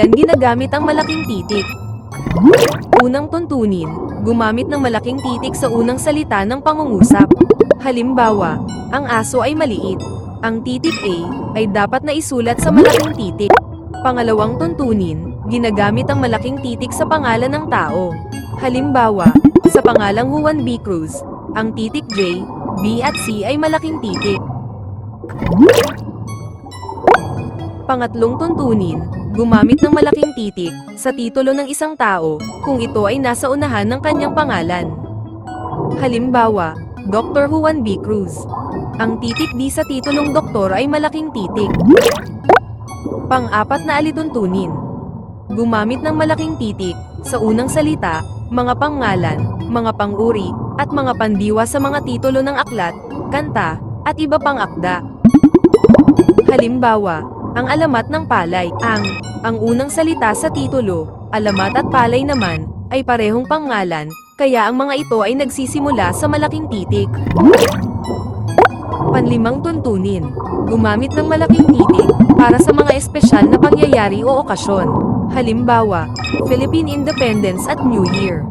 Ilan ginagamit ang malaking titik? Unang tuntunin, gumamit ng malaking titik sa unang salita ng pangungusap. Halimbawa, ang aso ay maliit. Ang titik A ay dapat na isulat sa malaking titik. Pangalawang tuntunin, ginagamit ang malaking titik sa pangalan ng tao. Halimbawa, sa pangalang Juan B. Cruz, ang titik J, B at C ay malaking titik. Pangatlong tuntunin, gumamit ng malaking titik sa titulo ng isang tao kung ito ay nasa unahan ng kanyang pangalan. Halimbawa, Dr. Juan B. Cruz. Ang titik D sa titulong doktor ay malaking titik. Pang-apat na alituntunin. Gumamit ng malaking titik sa unang salita, mga pangalan, mga panguri, at mga pandiwa sa mga titulo ng aklat, kanta, at iba pang akda. Halimbawa, ang alamat ng palay, ang, ang unang salita sa titulo, alamat at palay naman, ay parehong pangalan, kaya ang mga ito ay nagsisimula sa malaking titik. Panlimang tuntunin, gumamit ng malaking titik, para sa mga espesyal na pangyayari o okasyon. Halimbawa, Philippine Independence at New Year.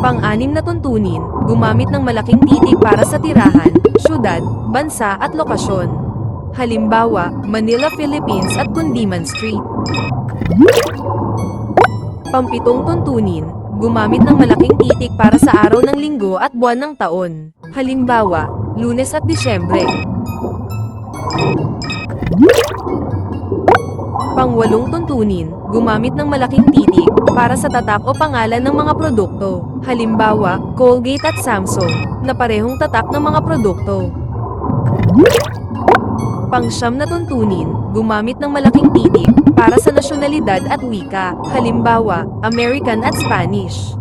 Pang-anim na tuntunin, gumamit ng malaking titik para sa tirahan, syudad, bansa at lokasyon. Halimbawa, Manila, Philippines at Kundiman Street. Pampitong tuntunin, gumamit ng malaking titik para sa araw ng linggo at buwan ng taon. Halimbawa, Lunes at Disyembre. Pangwalong tuntunin, gumamit ng malaking titik para sa tatak o pangalan ng mga produkto. Halimbawa, Colgate at Samsung, na parehong tatak ng mga produkto. Pangsyam na tuntunin, gumamit ng malaking titik para sa nasyonalidad at wika. Halimbawa, American at Spanish.